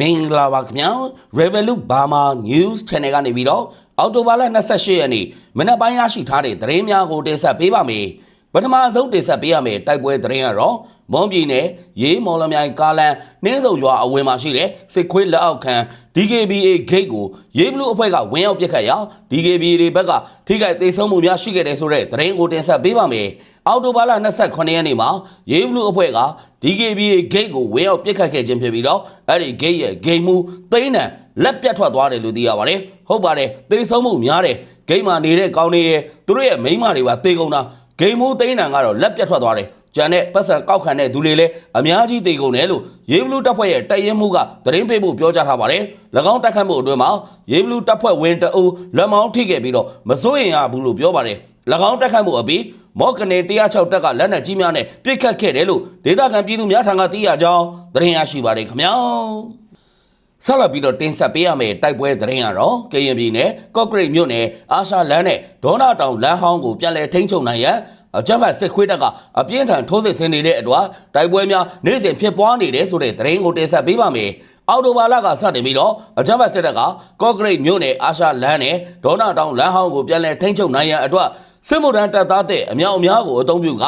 မင်္ဂလာပါခင်ဗျာ Revolut Burma News Channel ကနေပြီးတော့အော်တိုဘာလ28ရက်နေ့မနက်ပိုင်းရရှိထားတဲ့သတင်းများကိုတင်ဆက်ပေးပါမယ် ပထမဆုံးတင်ဆက်ပေးရမယ့်တိုက်ပွဲသတင်းကတော့မွန်ပြည်နယ်ရေးမော်လမြိုင်ကားလန်နှင်းစုံရွာအဝင်မှာရှိတဲ့စစ်ခွေးလက်အောက်ခံ DKBA gate ကိုရေးဘလူးအဖွဲ့ကဝင်ရောက်ပစ်ခတ်ရာ DKBA တွေဘက်ကထိခိုက်သေးဆုံးမှုများရှိခဲ့တဲ့ဆိုတဲ့သတင်းကိုတင်ဆက်ပေးပါမယ်အော်တိုဘာလ28ရက်နေ့မှာရေးဘလူးအဖွဲ့က DKBA gate ကိုဝင်ရောက်ပစ်ခတ်ခဲ့ခြင်းဖြစ်ပြီးတော့အဲ့ဒီ gate ရဲ့ gate မူသိန်းတန်လက်ပြတ်ထွက်သွားတယ်လို့သိရပါတယ်ဟုတ်ပါတယ်သေဆုံးမှုများတယ် gate မှာနေတဲ့ကောင်းတွေရဲ့သူတို့ရဲ့မိန်းမတွေပါသေကုန်တာ gate မူသိန်းတန်ကတော့လက်ပြတ်ထွက်သွားတယ်ကျန်တဲ့ပတ်စံကောက်ခံတဲ့သူတွေလည်းအများကြီးသေကုန်တယ်လို့ရေးဘလူးတပ်ဖွဲ့ရဲ့တိုက်ရင်မှုကသတင်းပေးဖို့ပြောကြားထားပါတယ်၎င်းတိုက်ခတ်မှုအတွင်းမှာရေးဘလူးတပ်ဖွဲ့ဝင်တအုပ်လက်မောင်းထိခဲ့ပြီးတော့မစိုးရင်ရဘူးလို့ပြောပါတယ်၎င်းတိုက်ခတ်မှုအပြီးမော့ကနေ106တက်ကလက်နက်ကြီးများနဲ့ပစ်ခတ်ခဲ့တယ်လို့ဒေသခံပြည်သူများထံကသိရကြောင်းသတင်းရရှိပါတယ်ခင်ဗျာ ဆက်လက်ပြီးတော့တင်ဆက်ပေးရမယ့်တိုက်ပွဲသတင်းကတော့ကရင်ပြည်နယ်ကော့ဂရိတ်မြို့နယ်အာရှလန်းနဲ့ဒေါနာတောင်လမ်းဟောင်းကိုပြန်လည်ထိန်းချုပ်နိုင်ရန်အကြမ်းဖက်စစ်ခွေးတပ်ကအပြင်းထန်ထိုးစစ်ဆင်နေတဲ့အတွက်တိုက်ပွဲများနေ့စဉ်ဖြစ်ပွားနေတယ်ဆိုတဲ့သတင်းကိုတင်ဆက်ပေးပါမယ်။အော်တိုဘာလကစတင်ပြီးတော့အကြမ်းဖက်စစ်တပ်ကကော့ဂရိတ်မြို့နယ်အာရှလန်းနဲ့ဒေါနာတောင်လမ်းဟောင်းကိုပြန်လည်ထိန်းချုပ်နိုင်ရန်အတွက်စစ်မှုထမ်းတပ်သားတဲ့အမြောက်အများကိုအုံပြုက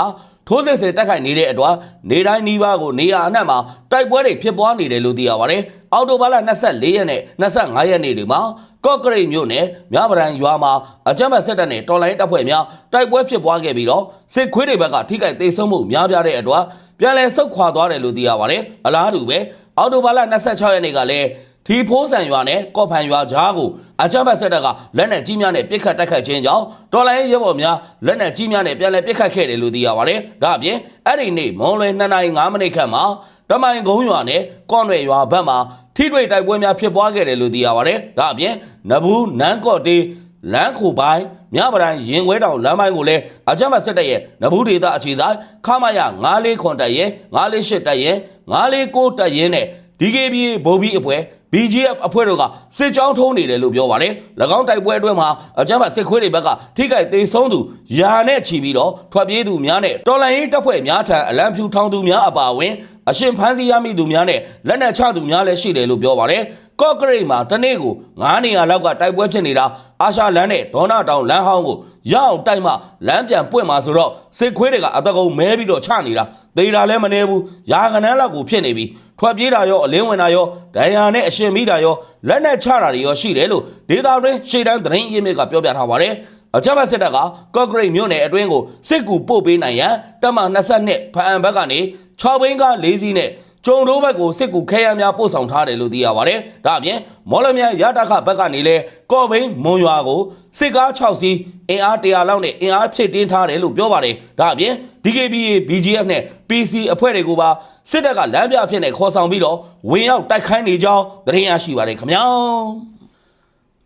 ထိုးစစ်ဆင်တိုက်ခိုက်နေတဲ့အတွက်နေတိုင်းနီးပါးကိုနေရာအနှံ့မှာတိုက်ပွဲတွေဖြစ်ပွားနေတယ်လို့သိရပါတယ်။အော်တိုဘာလ24ရက်နဲ့25ရက်နေ့တွေမှာကော့ကရိတ်မြို့နယ်မြပရန်ရွာမှာအကြမ်းဖက်စစ်တပ်နဲ့တော်လိုင်းတပ်ဖွဲ့များတိုက်ပွဲဖြစ်ပွားခဲ့ပြီးတော့စစ်ခွေးတွေဘက်ကထိခိုက်သေးဆုံးမှုများပြားတဲ့အတွက်ပြန်လည်ဆုတ်ခွာသွားတယ်လို့သိရပါတယ်။အလားတူပဲအော်တိုဘာလ26ရက်နေ့ကလည်း ထီဖိုးဆန်ရွာနဲ့ကော့ဖန်ရွာကြားကိုအကြမ်းဖက်စစ်တပ်ကလက်နက်ကြီးများနဲ့ပစ်ခတ်တိုက်ခတ်ခြင်းကြောင့်တော်လိုင်းရဲဘော်များလက်နက်ကြီးများနဲ့ပြန်လည်ပစ်ခတ်ခဲ့တယ်လို့သိရပါတယ်။ဒါအပြင်အဲ့ဒီနေ့မွန်လွယ်2နာရီ5မိနစ်ခန့်မှာတမိုင်ကုန်းရွာနဲ့ကော့နွယ်ရွာဘက်မှာထိတွေ့တိုက်ပွဲများဖြစ်ပွားခဲ့တယ်လို့သိရပါတယ်။ဒါအပြင်နဘူးနန်းကော့တေးလမ်းခုပိုင်းမြပဒံရင်ခွဲတောင်လမ်းပိုင်းကိုလည်းအကြမ်းဖက်စစ်တပ်ရဲ့နဘူးဒေသအခြေဆိုင်ခမရ94ခွန်တပ်ရဲ့948တပ်ရဲ့949တပ်ရဲ့နဲ့ DKBA ဗိုလ်ဘီအဖွဲ့ BGF အဖွဲ့တို့ကစစ်ကြောင်းထုံးနေတယ်လို့ပြောပါတယ်။၎င်းတိုက်ပွဲအတွင်းမှာအကြမ်းဖက်စစ်ခွေးတွေဘက်ကထိခိုက်သေးဆုံးသူယာနဲ့ချီပြီးတော့ထွက်ပြေးသူများနဲ့တော်လန်ရေးတပ်ဖွဲ့များထံအလံဖြူထောင်သူများအပါအဝင်အရှင်ဖမ်းဆီးရမိသူများနဲ့လက်နက်ချသူများလည်းရှိတယ်လို့ပြောပါတယ်။ ကော့ကရိတ်မှာတနေ့ကို9နေရာလောက်ကတိုက်ပွဲဖြစ်နေတာအာရှလန်းနဲ့ဒေါနာတောင်လမ်းဟောင်းကိုရအောင်တိုက်မှလမ်းပြန်ပွင့်မှာဆိုတော့စစ်ခွေးတွေကအတကုံမဲပြီးတော့ချနေတာသေတာလည်းမနေဘူးရာကနန်းလောက်ကိုဖြစ်နေပြီထွက်ပြေးတာရောအလင်းဝင်တာရောဒဏ်ရာနဲ့အရှင်မိတာရောလက်နဲ့ချတာတွေရောရှိတယ်လို့ဒေတာတွင်ရှေ့တန်းသတင်းရင်းမြစ်ကပြောပြထားပါတယ်အကြမ်းဖက်စစ်တပ်ကကော့ဂရိတ်မြို့နယ်အတွင်းကိုစစ်ကူပို့ပေးနိုင်ရန်တပ်မ22ဖအံဘက်ကနေ6ဘိန်းကား4စီးနဲ့ ကျုံတို့ဘက်ကိုစစ်ကူခဲယမ်းများပို့ဆောင်ထားတယ်လို့သိရပါတယ်။ဒါအပြင်မော်လမြိုင်ရတခဘက်ကနေလဲကော့ဘိန်းမွန်ရွာကိုစစ်ကား6စီးအင်အား100လောက်နဲ့အင်အားဖြည့်တင်းထားတယ်လို့ပြောပါတယ်။ဒါအပြင် DKBA BGF နဲ့ PC အဖွဲ့တွေကိုပါစစ်တပ်ကလမ်းပြအဖြစ်နဲ့ခေါ်ဆောင်ပြီးတော့ဝင်ရောက်တိုက်ခိုင်းနေကြောင်းသတင်းရရှိပါတယ်ခင်ဗျာ။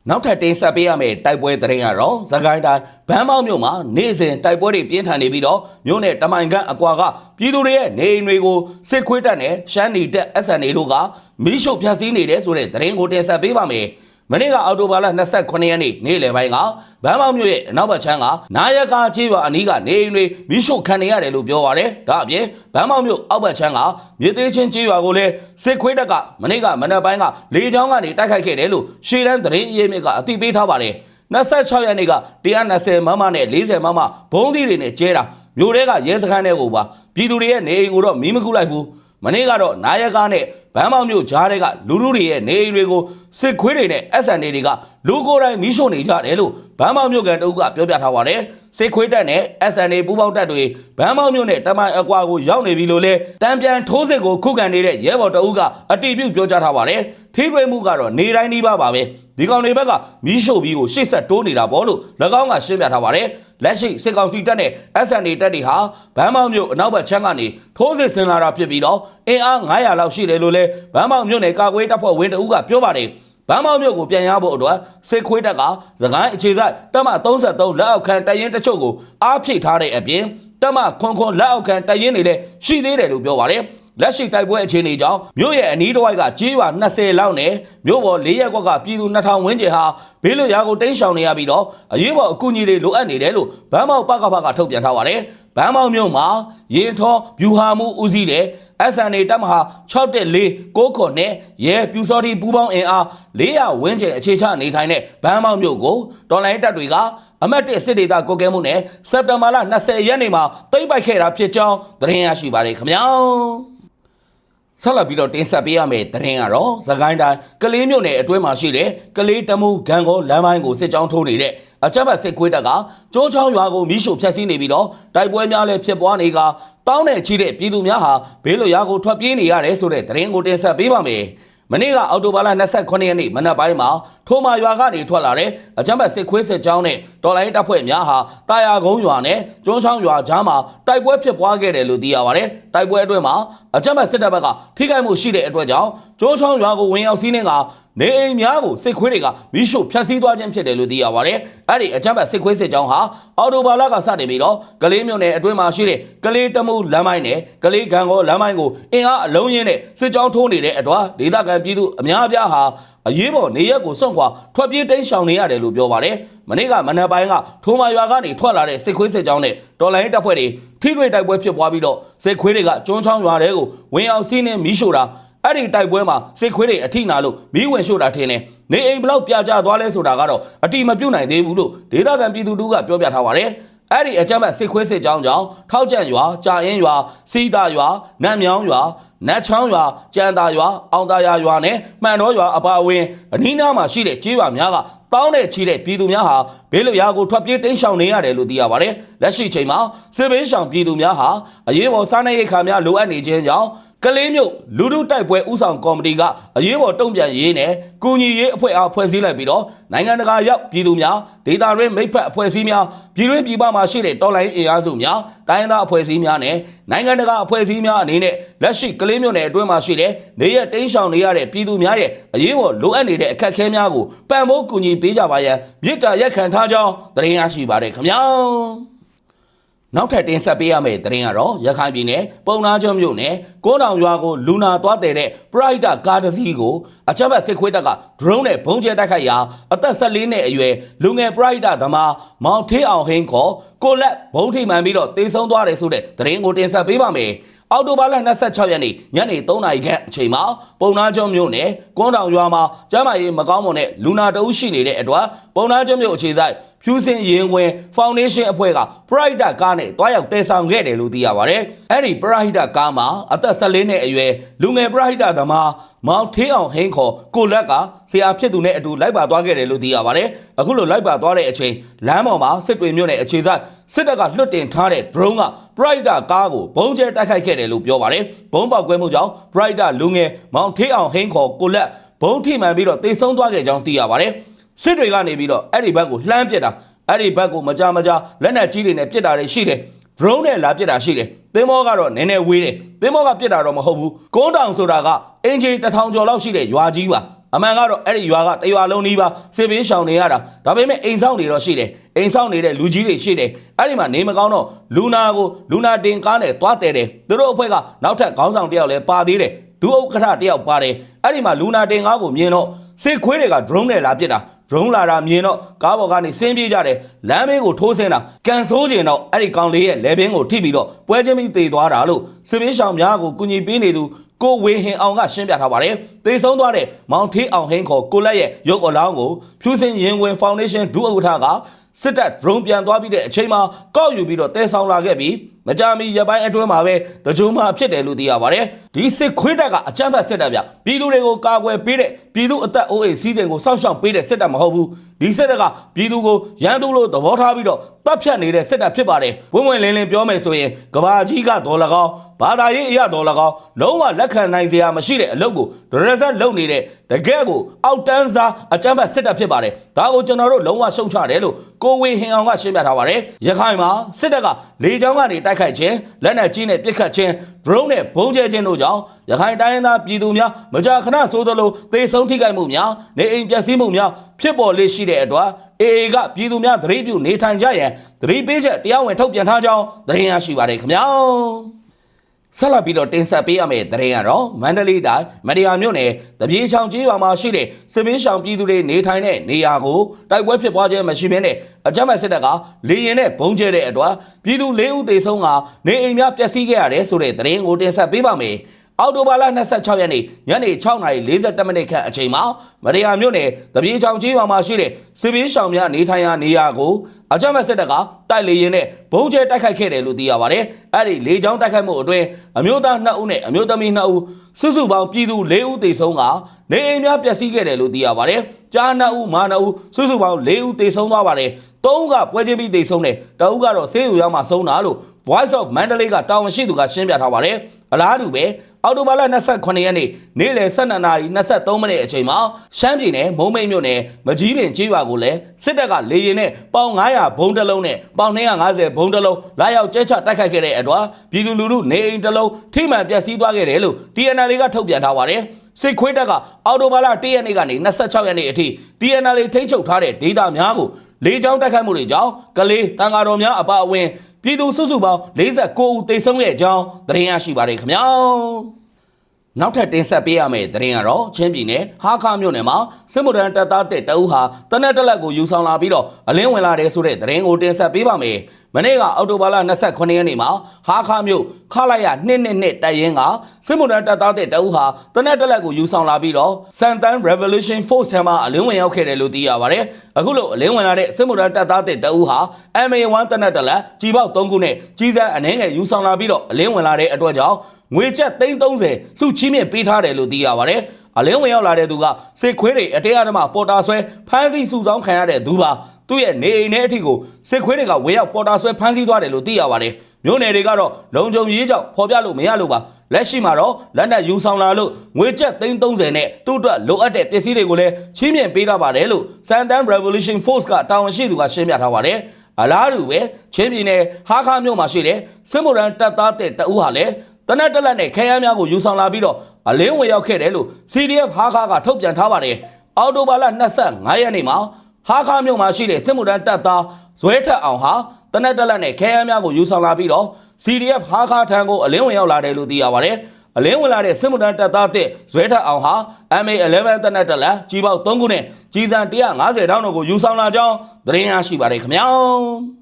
နောက်ထပ်တင်ဆက်ပေးရမယ့်တိုက်ပွဲသတင်းကတော့သခိုင်းတိုင်းဗန်းမောက်မြို့မှာနေ့စဉ်တိုက်ပွဲတွေပြင်းထန်နေပြီးတော့မြို့နယ်တမိုင်ခန့်အကွာကပြည်သူတွေရဲ့နေအိမ်တွေကိုစစ်ခွေးတပ်နဲ့ရှမ်းနီတပ် SNA တို့ကမီးရှို့ဖျက်ဆီးနေတယ်ဆိုတဲ့သတင်းကိုတင်ဆက်ပေးပါမယ်။ မနေ့ကအော်တိုဘာလ29ရက်နေ့နေ့လယ်ပိုင်းကဗန်းမောက်မြို့ရဲ့အနောက်ဘက်ခြမ်းကနာယကာချေးရွာအနီးကနေအိမ်တွေမီးရှို့ခံနေရတယ်လို့ပြောပါရယ်။ဒါအပြင်ဗန်းမောက်မြို့အောက်ဘက်ခြမ်းကမြေသေးချင်းချေးရွာကိုလည်းစစ်ခွေးတပ်ကမနေ့ကမနက်ပိုင်းကလေကြောင်းကနေတိုက်ခိုက်ခဲ့တယ်လို့ရှေ့တန်းသတင်းအရေးမြစ်ကအသိပေးထားပါတယ်။26ရက်နေ့က120မမနဲ့40မမဘုံသီးတွေနဲ့ကျဲတာမြို့တဲကရဲစခန်းတွေကိုပါပြည်သူတွေရဲ့နေအိမ်ကိုတော့မီးမကူလိုက်ဘူးမနေ့ကတော့နာယကနဲ့ ဗန်းမောက်မြို့ကြားတွေကလူလူတွေရဲ့နေအိမ်တွေကိုစစ်ခွေးတွေနဲ့ SNA တွေကလူကိုယ်တိုင်မီးရှို့နေကြတယ်လို့ဗန်းမောက်မြို့ကန်တအုပ်ကပြောပြထားပါတယ်စစ်ခွေးတပ်နဲ့ SNA ပူးပေါင်းတပ်တွေဗန်းမောက်မြို့နဲ့တမိုင်အကွာကိုရောက်နေပြီလို့လဲတံပြန်ထိုးစစ်ကိုခုခံနေတဲ့ရဲဘော်တအုပ်ကအတိပြုပြောကြားထားပါတယ်ထိထွေးမှုကတော့နေတိုင်းနှီးပါပါပဲဒီကောင်တွေဘက်ကမီးရှို့ပြီးကိုရှေ့ဆက်တိုးနေတာပေါ့လို့၎င်းကရှင်းပြထားပါတယ်လက်ရှိစစ်ကောင်စီတပ်နဲ့ SNA တပ်တွေဟာဗန်းမောက်မြို့အနောက်ဘက်ချမ်းကနေထိုးစစ်ဆင်လာတာဖြစ်ပြီးတော့အင်အား900လောက်ရှိတယ်လို့လဲဗန်းမောက်မြို့နယ်ကာကွယ်တပ်ဖွဲ့ဝင်တအုပ်ကပြောပါတယ် ဗန်းမောက်မြို့ကိုပြန်ရဖို့အတွက်စစ်ခွေးတပ်ကသခိုင်းအခြေစိုက်တပ်မ33လက်အောက်ခံတပ်ရင်းတချို့ကိုအားဖြည့်ထားတဲ့အပြင်တပ်မခွန်ခွန်လက်အောက်ခံတပ်ရင်းတွေလည်းရှိသေးတယ်လို့ပြောပါတယ်လက်ရှိတိုက်ပွဲအခြေအနေကြောင့်မြို့ရဲ့အနီးတစ်ဝိုက်ကကြေးရွာ20လောက်နဲ့မြို့ပေါ်၄ရက်ကွက်ကပြည်သူ2000ဝန်းကျင်ဟာဘေးလွတ်ရာကိုတိမ်းရှောင်နေရပြီးတော့အရေးပေါ်အကူအညီတွေလိုအပ်နေတယ်လို့ဗန်းမောက်ပကဖကထုတ်ပြန်ထားပါတယ် ဗန်းမောင်မြို့မှာရေထောဗျူဟာမှုဦးစီးတဲ့ SNA တပ်မဟာ614 6ခုနဲ့ရဲပြူစောတိပူးပေါင်းအင်အား400ဝန်းကျင်အခြေချနေထိုင်တဲ့ဗန်းမောင်မြို့ကိုတော်လိုင်းတပ်တွေကအမတ်တစ်စစ်ဒေသကိုကဲမှုနဲ့စက်တဘာလ20ရက်နေ့မှာသိမ်းပိုက်ခဲ့တာဖြစ်ကြောင်းသတင်းရရှိပါတယ်ခင်ဗျာဆက်လက်ပြီးတော့တင်ဆက်ပေးရမယ့်သတင်းကတော့သခိုင်းတိုင်းကလေးမြို့နယ်အတွင်းမှာရှိတဲ့ကလေးတမှုဂံကောလမ်းပိုင်းကိုစစ်ကြောင်းထိုးနေတဲ့ အကြမ်းဖက်စစ်ခွေးတပ်ကကျိုးချောင်းရွာကိုမိရှို့ဖျက်ဆီးနေပြီးတော့တိုက်ပွဲများလည်းဖြစ်ပွားနေကတောင်းနဲ့ချီတဲ့ပြည်သူများဟာဘေးလွတ်ရာကိုထွက်ပြေးနေရတယ်ဆိုတဲ့သတင်းကိုတင်ဆက်ပေးပါမယ်။မနေ့ကအောက်တိုဘာလ29ရက်နေ့မနက်ပိုင်းမှာထိုမာရွာကနေထွက်လာတဲ့အကြမ်းဖက်စစ်ခွေးစစ်ကြောင်းနဲ့တော်လိုင်းတပ်ဖွဲ့များဟာတာယာကုန်းရွာနဲ့ကျွန်းချောင်းရွာကြားမှာတိုက်ပွဲဖြစ်ပွားခဲ့တယ်လို့သိရပါတယ်။တိုက်ပွဲအတွင်းမှာအကြမ်းဖက်စစ်တပ်ဘက်ကထိခိုက်မှုရှိတဲ့အတွက်ကြောင့်ကျွန်းချောင်းရွာကိုဝင်ရောက်စီးနှင်းက နေအိမ်များကိုစစ်ခွေးတွေကမိရှုဖျက်ဆီးသွားခြင်းဖြစ်တယ်လို့သိရပါတယ်။အဲ့ဒီအကြမ်းဖက်စစ်ခွေးစစ်ကြောင်းဟာအော်တိုဘာလကစတင်ပြီးတော့ကလေးမြို့နယ်အတွင်းမှာရှိတဲ့ကလေးတမှုလမ်းမိုင်းနဲ့ကလေးကံကောလမ်းမိုင်းကိုအင်အားအလုံးရင်းနဲ့စစ်ကြောင်းထိုးနေတဲ့အတွက်ဒေသခံပြည်သူအများအပြားဟာအရေးပေါ်နေရက်ကိုစွန့်ခွာထွက်ပြေးတိမ်းရှောင်နေရတယ်လို့ပြောပါတယ်။မနေ့ကမနက်ပိုင်းကထိုမာရွာကနေထွက်လာတဲ့စစ်ခွေးစစ်ကြောင်းနဲ့တော်လိုင်းတပ်ဖွဲ့တွေထိတွေ့တိုက်ပွဲဖြစ်ပွားပြီးတော့စစ်ခွေးတွေကကျွန်းချောင်းရွာတဲကိုဝင်အောင်စီးနှင်းမီးရှို့တာ အဲ့ဒီတိုက်ပွဲမှာစစ်ခွေးတွေအထိနာလို့မီးဝင်ရှို့တာထင်တယ်နေအိမ်ဘလောက်ပြကြသွားလဲဆိုတာကတော့အတိမပြုတ်နိုင်သေးဘူးလို့ဒေသခံပြည်သူတို့ကပြောပြထားပါတယ်အဲ့ဒီအကြမ်းဖက်စစ်ခွေးစစ်ကြောင်းကြောင့်ထောက်ကြံရွာကြာအင်းရွာစီးတာရွာနတ်မြောင်းရွာနတ်ချောင်းရွာကြံတာရွာအောင်တာယာရွာနဲ့မှန်တော်ရွာအပါအဝင်အနီးနားမှာရှိတဲ့ကျေးရွာများကတောင်းတဲ့ချီတဲ့ပြည်သူများဟာဘေးလွတ်ရာကိုထွက်ပြေးတိမ်းရှောင်နေရတယ်လို့သိရပါတယ်လက်ရှိချိန်မှာစစ်ဘေးရှောင်ပြည်သူများဟာအရေးပေါ်စားနပ်ရိက္ခာများလိုအပ်နေခြင်းကြောင့် ကလေးမျိုးလူထုတိုက်ပွဲဥဆောင်ကော်မတီကအရေးပေါ်တုံ့ပြန်ရေးနဲ့ကုညီရေးအဖွဲ့အားဖွဲ့စည်းလိုက်ပြီးတော့နိုင်ငံတကာရောက်ပြည်သူများဒေတာရင်းမိတ်ဖက်အဖွဲ့အစည်းများပြည်တွင်းပြည်ပမှာရှိတဲ့တော်လိုင်းအင်အားစုများတိုင်းဒေသအဖွဲ့အစည်းများနဲ့နိုင်ငံတကာအဖွဲ့အစည်းများအနေနဲ့လက်ရှိကလေးမျိုးနယ်အတွင်းမှာရှိတဲ့နေရတိန်းရှောင်နေရတဲ့ပြည်သူများရဲ့အရေးပေါ်လိုအပ်နေတဲ့အခက်အခဲများကိုပံ့ပိုးကူညီပေးကြပါရန်မြစ်တာရက်ခံထားကြောင်းသတင်းရရှိပါတယ်ခင်ဗျာ နောက်ထပ်တင်ဆက်ပေးရမယ့်သတင်းကတော့ရခိုင်ပြည်နယ်ပုံနာကျွန်းမြို့နယ်ကိုးတောင်ရွာကိုလူနာသွားတဲ့တဲ့ပရိုက်တာကားတစ်စီးကိုအချက်ဘက်စစ်ခွေးတပ်က drone နဲ့ဘုံကျဲတိုက်ခိုက်ရာအသက်14နှစ်အရွယ်လူငယ်ပရိုက်တာသမားမောင်ထေးအောင်ဟင်းခေါ်ကိုလက်ဘုံထိမှန်ပြီးတော့တေဆုံးသွားတယ်ဆိုတဲ့သတင်းကိုတင်ဆက်ပေးပါမယ် အောက်တိုဘာလ26ရက်နေ့ညနေ3နာရီခန့်အချိန်မှာပုံနာကျွန်းမြို့နယ်ကွန်းတောင်ရွာမှာကျမ်းမာရေးမကောင်းမွန်တဲ့လူနာတအုပ်ရှိနေတဲ့အတွက်ပုံနာကျွန်းမြို့အခြေဆိုင်ဖြူစင်ရင်ဝင်ဖောင်ဒေးရှင်းအဖွဲ့ကပရိုက်တာကားနဲ့တွားရောက်တည်ဆောင်ခဲ့တယ်လို့သိရပါတယ်။အဲ့ဒီပရိုက်တာကားမှာအသက်14နှစ်အရွယ်လူငယ်ပရိုက်တာသမားမောင်ထေးအောင်ဟင်းခေါ်ကိုလက်ကဆရာဖြစ်သူနဲ့အတူလိုက်ပါသွားခဲ့တယ်လို့သိရပါတယ်။အခုလိုလိုက်ပါသွားတဲ့အချိန်လမ်းပေါ်မှာစစ်တွေမြို့နယ်အခြေဆိုင် စစ်တပ်ကလွတ်တင်ထားတဲ့ drone က Brighter ကားကိုဘုံကျဲတိုက်ခိုက်ခဲ့တယ်လို့ပြောပါတယ်။ဘုံပေါက်ကွဲမှုကြောင့် Brighter လူငယ်မောင်ထေးအောင်ဟင်းခေါ်ကိုလက်ဘုံထိမှန်ပြီးတော့တေဆုံးသွားခဲ့ကြောင်းသိရပါတယ်။စစ်တွေကနေပြီးတော့အဲ့ဒီဘက်ကိုလှမ်းပစ်တာအဲ့ဒီဘက်ကိုမကြမကြလက်နက်ကြီးတွေနဲ့ပစ်တာတွေရှိတယ်။ drone နဲ့လာပစ်တာရှိတယ်။သင်းမောကတော့နည်းနည်းဝေးတယ်။သင်းမောကပစ်တာတော့မဟုတ်ဘူး။ကုန်းတောင်ဆိုတာကအင်ဂျီတစ်ထောင်ကျော်လောက်ရှိတဲ့ရွာကြီးပါ။ အမှန်ကတော့အဲ့ဒီရွာကတရွာလုံးနီးပါစစ်ဘေးရှောင်နေရတာဒါပေမဲ့အိမ်ဆောင်နေတော့ရှိတယ်အိမ်ဆောင်နေတဲ့လူကြီးတွေရှိတယ်အဲ့ဒီမှာနေမကောင်းတော့လူနာကိုလူနာတင်ကားနဲ့သွားတယ်တယ်သူတို့အဖွဲ့ကနောက်ထပ်ခေါင်းဆောင်တယောက်လည်းပါသေးတယ်ဒုဥက္ကဋ္ဌတယောက်ပါတယ်အဲ့ဒီမှာလူနာတင်ကားကိုမြင်တော့စစ်ခွေးတွေက drone နဲ့လာပစ်တာ drone လာတာမြင်တော့ကားပေါ်ကနေဆင်းပြေးကြတယ်လမ်းဘေးကိုထိုးဆင်းတာကန်ဆိုးကျင်တော့အဲ့ဒီကောင်လေးရဲ့လေဘင်းကိုထိပြီးတော့ပွဲချင်းပြီးတေသွားတာလို့စစ်ဘေးရှောင်များကိုကူညီပေးနေသူ ကိုဝေဟင်အောင်ကရှင်းပြထားပါတယ်။သေဆုံးသွားတဲ့မောင်ထေးအောင်ဟင်းခေါ်ကိုလက်ရဲ့ရုပ်အလောင်းကိုဖြူစင်ရင်ဝင်ဖောင်ဒေးရှင်းဒုဥက္ကဋ္ဌကစစ်တပ် drone ပြန်သွားပြီးတဲ့အချိန်မှာကောက်ယူပြီးတော့တဲဆောင်လာခဲ့ပြီး မကြမီရပိုင်းအတွင်းမှာပဲတကြိုးမှဖြစ်တယ်လို့သိရပါတယ်။ဒီစစ်ခွေးတပ်ကအကြမ်းဖက်စစ်တပ်ဗျ။ပြည်သူတွေကိုကာကွယ်ပေးတဲ့ပြည်သူအသက်အိုးအိမ်စီးစိမ်ကိုစောင့်ရှောက်ပေးတဲ့စစ်တပ်မဟုတ်ဘူး။ဒီစစ်တပ်ကပြည်သူကိုရန်သူလို့သဘောထားပြီးတော့တပ်ဖြတ်နေတဲ့စစ်တပ်ဖြစ်ပါတယ်။ဝင်ဝင်လင်းလင်းပြောမယ်ဆိုရင်ကဘာကြီးကတော်လကောင်းဘာသာရေးအရာတော်လကောင်းလုံးဝလက်ခံနိုင်စရာမရှိတဲ့အလုပ်ကိုဒရဇက်လုပ်နေတဲ့တကယ့်ကိုအောက်တန်းစားအကြမ်းဖက်စစ်တပ်ဖြစ်ပါတယ်။ဒါကိုကျွန်တော်တို့လုံးဝရှုံချတယ်လို့ကိုဝေဟင်အောင်ကရှင်းပြထားပါတယ်။ရခိုင်မှာစစ်တပ်ကလေကြောင်းကနေတိုက်ခိုက်ခြင်းလက်နက်ကြီးနဲ့ပစ်ခတ်ခြင်း drone နဲ့ဘုံကျဲခြင်းတို့ကြောင့်ရခိုင်တိုင်းရင်းသားပြည်သူများမကြာခဏဆိုသလိုသေဆုံးထိခိုက်မှုများနေအိမ်ပျက်စီးမှုများဖြစ်ပေါ်လေရှိတဲ့အတွက်အေအေကပြည်သူများသတိပြုနေထိုင်ကြရန်သတိပေးချက်တရားဝင်ထုတ်ပြန်ထားကြောင်းသတင်းရရှိပါတယ်ခင်ဗျာ ဆက်လက်ပြီးတော့တင်ဆက်ပေးရမယ့်သတင်းကတော့မန္တလေးတိုင်းမရယာမြို့နယ်တပြေချောင်ကြီးရွာမှာရှိတဲ့စစ်ပေးဆောင်ပြည်သူတွေနေထိုင်တဲ့နေရာကိုတိုက်ပွဲဖြစ်ပွားခြင်းမရှိဘဲနဲ့အကြမ်းဖက်စစ်တပ်ကလေရင်နဲ့ဘုံကျဲတဲ့အတွက်ပြည်သူ၄ဦးသေဆုံးကနေအိမ်များပျက်စီးခဲ့ရတယ်ဆိုတဲ့သတင်းကိုတင်ဆက်ပေးပါမယ်။ အော်တိုဘာလ26ရက်နေ့ညနေ6:40မိနစ်ခန့်အချိန်မှာမရယာမြို့နယ်တပြေချောင်ကြီးရွာမှာရှိတဲ့စစ်ပေးဆောင်များနေထိုင်ရာနေရာကိုအကြမ်းဖက်စစ်တပ်ကတိုက်လေရင်နဲ့ဘုံကျဲတိုက်ခိုက်ခဲ့တယ်လို့သိရပါတယ်။အဲ့ဒီလေကြောင်းတိုက်ခိုက်မှုအတွင်းအမျိုးသား2ဦးနဲ့အမျိုးသမီး2ဦးစုစုပေါင်းပြည်သူ4ဦးသေဆုံးကနေအိမ်များပျက်စီးခဲ့တယ်လို့သိရပါတယ်။ကြား2ဦးမာ2ဦးစုစုပေါင်း4ဦးသေဆုံးသွားပါတယ်။3ဦးကပွဲချင်းပြီးသေဆုံးတယ်။တဦးကတော့ဆေးရုံရောက်မှဆုံးတာလို့ Voice of Mandalay ကတာဝန်ရှိသူကရှင်းပြထားပါတယ်။အလားတူပဲ အော်တိုဘာလ28ရက်နေ့နေ့လယ်12နာရီ23မိနစ်အချိန်မှာရှမ်းပြည်နယ်မုံမိတ်မြို့နယ်မကြီးပင်ကျေးရွာကိုလည်းစစ်တပ်ကလေရင်နဲ့ပေါင်900ဘုံတစ်လုံးနဲ့ပေါင်250ဘုံတစ်လုံးလာရောက်ကျဲချတိုက်ခိုက်ခဲ့တဲ့အတွက်ပြည်သူလူထုနေအိမ်တစ်လုံးထိမှန်ပျက်စီးသွားခဲ့တယ်လို့ TNL ကထုတ်ပြန်ထားပါတယ်။စစ်ခွေးတပ်ကအော်တိုဘာလ1ရက်နေ့ကနေ26ရက်နေ့အထိ TNL ထိန်းချုပ်ထားတဲ့ဒေသများကိုလေကြောင်းတိုက်ခိုက်မှုတွေကြောင့်ကလေးတန်ဃာတော်များအပါအဝင် ပြည်သူစုစုပေါင်း49ဦးသေဆုံးတဲ့အကြောင်းသတင်းရရှိပါတယ်ခင်ဗျာ နောက်ထပ်တင်ဆက်ပေးရမယ့်သတင်းကတော့ချင်းပြည်နယ်ဟာခါမြို့နယ်မှာစစ်မှုထမ်းတပ်သားတဲ့တအူးဟာတနက်တက်လက်ကိုယူဆောင်လာပြီးတော့အလင်းဝင်လာတယ်ဆိုတဲ့သတင်းကိုတင်ဆက်ပေးပါမယ်။မနေ့ကအောက်တိုဘာလ29ရက်နေ့မှာဟာခါမြို့ခလာရ222တပ်ရင်းကစစ်မှုထမ်းတပ်သားတဲ့တအူးဟာတနက်တက်လက်ကိုယူဆောင်လာပြီးတော့စန်တန် Revolution Force ထံမှာအလင်းဝင်ရောက်ခဲ့တယ်လို့သိရပါတယ်။အခုလိုအလင်းဝင်လာတဲ့စစ်မှုထမ်းတပ်သားတဲ့တအူးဟာ MA1 တနက်တက်လက်ကြီးပေါက်3ခုနဲ့ကြီးစံအနေငယ်ယူဆောင်လာပြီးတော့အလင်းဝင်လာတဲ့အတွက်ကြောင့် ငွေကျပ်330စုချီးမြှင့်ပေးထားတယ်လို့သိရပါတယ်။အလင်းဝင်ရောက်လာတဲ့သူကစစ်ခွေးတွေအတေးအဓမ္မပေါ်တာဆွဲဖမ်းဆီးစုဆောင်းခံရတဲ့သူပါသူ့ရဲ့နေအိမ်ထဲအထိကိုစစ်ခွေးတွေကဝင်ရောက်ပေါ်တာဆွဲဖမ်းဆီးသွားတယ်လို့သိရပါတယ်။မြို့နယ်တွေကတော့လုံခြုံရေးကြောင့်ဖော်ပြလို့မရလို့ပါလက်ရှိမှာတော့လက်နက်ယူဆောင်လာလို့ငွေကျပ်330နဲ့သူ့အတွက်လိုအပ်တဲ့ပစ္စည်းတွေကိုလည်းချီးမြှင့်ပေးထားပါတယ်လို့ Santan Revolution Force ကတာဝန်ရှိသူကရှင်းပြထားပါတယ်။အလားတူပဲချင်းပြည်နယ်ဟာခါမြို့မှာရှိတဲ့စစ်မှုရန်တပ်သားတဲ့တအူးဟာလည်း တနက်တက်လက်နဲ့ခဲယမ်းများကိုယူဆောင်လာပြီးတော့အလင်းဝင်ရောက်ခဲ့တယ်လို့ CDF ဟာခါကထုတ်ပြန်ထားပါတယ်။အော်တိုဘာလ25ရက်နေ့မှာဟာခါမြို့မှာရှိတဲ့စစ်မှုထမ်းတပ်သားဇွဲထက်အောင်ဟာတနက်တက်လက်နဲ့ခဲယမ်းများကိုယူဆောင်လာပြီးတော့ CDF ဟာခါထံကိုအလင်းဝင်ရောက်လာတယ်လို့သိရပါတယ်။အလင်းဝင်လာတဲ့စစ်မှုထမ်းတပ်သားတဲ့ဇွဲထက်အောင်ဟာ MA11 တနက်တက်လက်ကြီးပေါက်3ခုနဲ့ကြီးစံ150တောင်းတို့ကိုယူဆောင်လာကြောင်းသတင်းရရှိပါတယ်ခင်ဗျာ။